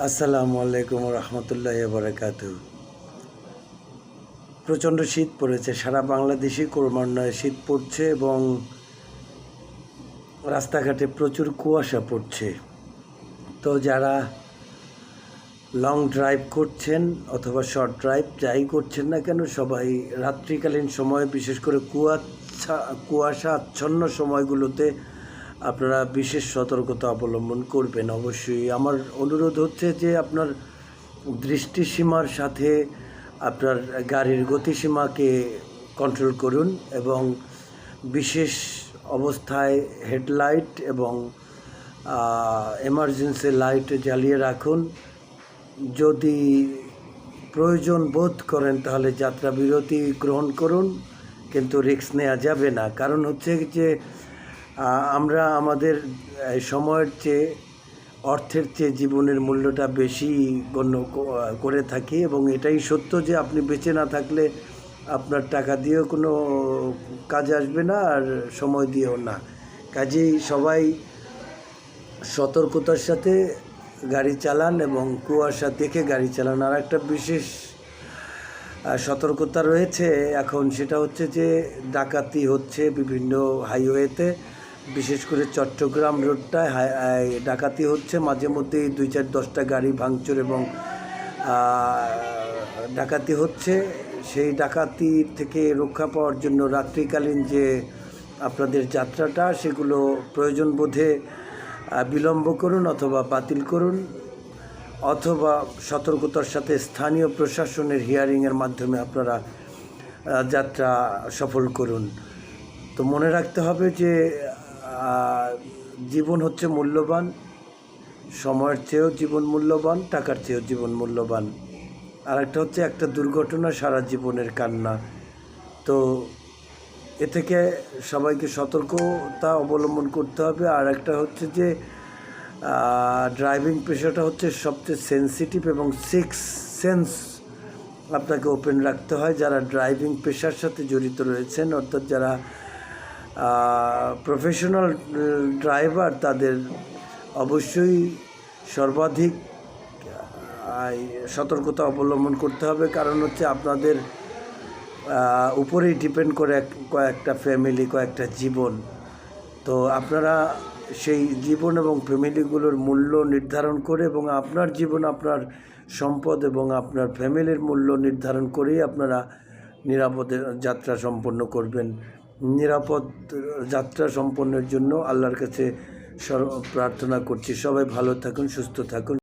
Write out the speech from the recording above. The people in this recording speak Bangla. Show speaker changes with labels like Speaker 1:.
Speaker 1: আসসালামু আলাইকুম রহমতুল্লাহ বারাকাত প্রচণ্ড শীত পড়েছে, সারা বাংলাদেশে ক্রমান্বয়ে শীত পড়ছে এবং রাস্তাঘাটে প্রচুর কুয়াশা পড়ছে। তো যারা লং ড্রাইভ করছেন অথবা শর্ট ড্রাইভ যাই করছেন না কেন, সবাই রাত্রিকালীন সময়ে, বিশেষ করে কুয়াশা কুয়াশা আচ্ছন্ন সময়গুলোতে আপনারা বিশেষ সতর্কতা অবলম্বন করবেন অবশ্যই। আমার অনুরোধ হচ্ছে যে আপনার দৃষ্টিসীমার সাথে আপনার গাড়ির গতিসীমাকে কন্ট্রোল করুন এবং বিশেষ অবস্থায় হেডলাইট এবং এমার্জেন্সি লাইট জ্বালিয়ে রাখুন। যদি প্রয়োজন বোধ করেন তাহলে যাত্রা বিরতি গ্রহণ করুন, কিন্তু রিস্ক নেওয়া যাবে না। কারণ হচ্ছে যে আমরা আমাদের সময়ের চেয়ে, অর্থের চেয়ে জীবনের মূল্যটা বেশি গণ্য করে থাকি এবং এটাই সত্য যে আপনি বেঁচে না থাকলে আপনার টাকা দিয়েও কোনো কাজে আসবে না আর সময় দিয়েও না। কাজেই সবাই সতর্কতার সাথে গাড়ি চালান এবং কুয়াশা দেখে গাড়ি চালান। আর একটা বিশেষ সতর্কতা রয়েছে এখন সেটা হচ্ছে যে ডাকাতি হচ্ছে বিভিন্ন হাইওয়েতে বিশেষ করে চট্টগ্রাম রোডটায় ডাকাতি হচ্ছে মাঝে মধ্যেই দুই চার দশটা গাড়ি ভাঙচুর এবং ডাকাতি হচ্ছে। সেই ডাকাতি থেকে রক্ষা পাওয়ার জন্য রাত্রিকালীন যে আপনাদের যাত্রাটা, সেগুলো প্রয়োজন বোধে বিলম্ব করুন অথবা বাতিল করুন, অথবা সতর্কতার সাথে স্থানীয় প্রশাসনের হিয়ারিংয়ের মাধ্যমে আপনারা যাত্রা সফল করুন। তো মনে রাখতে হবে যে জীবন হচ্ছে মূল্যবান, সময়ের চেয়েও জীবন মূল্যবান, টাকার চেয়েও জীবন মূল্যবান। আর একটা হচ্ছে একটা দুর্ঘটনা সারা জীবনের কান্না। তো এ থেকে সবাইকে সতর্কতা অবলম্বন করতে হবে। আর একটা হচ্ছে যে ড্রাইভিং পেশাটা হচ্ছে সবচেয়ে সেন্সিটিভ এবং সিক্স সেন্স আপনাকে ওপেন রাখতে হয়। যারা ড্রাইভিং পেশার সাথে জড়িত রয়েছেন, অর্থাৎ যারা প্রফেশনাল ড্রাইভার তাদের অবশ্যই সর্বাধিক সতর্কতা অবলম্বন করতে হবে। কারণ হচ্ছে আপনাদের উপরেই ডিপেন্ড করে কয়েকটা ফ্যামিলি কয়েকটা জীবন। তো আপনারা সেই জীবন এবং ফ্যামিলিগুলোর মূল্য নির্ধারণ করে এবং আপনার জীবন, আপনার সম্পদ এবং আপনার ফ্যামিলির মূল্য নির্ধারণ করেই আপনারা নিরাপদে যাত্রা সম্পন্ন করবেন। নিরাপদ যাত্রা সম্পন্নের জন্য আল্লাহর কাছে প্রার্থনা করছি। সবাই ভালো থাকুন সুস্থ থাকুন।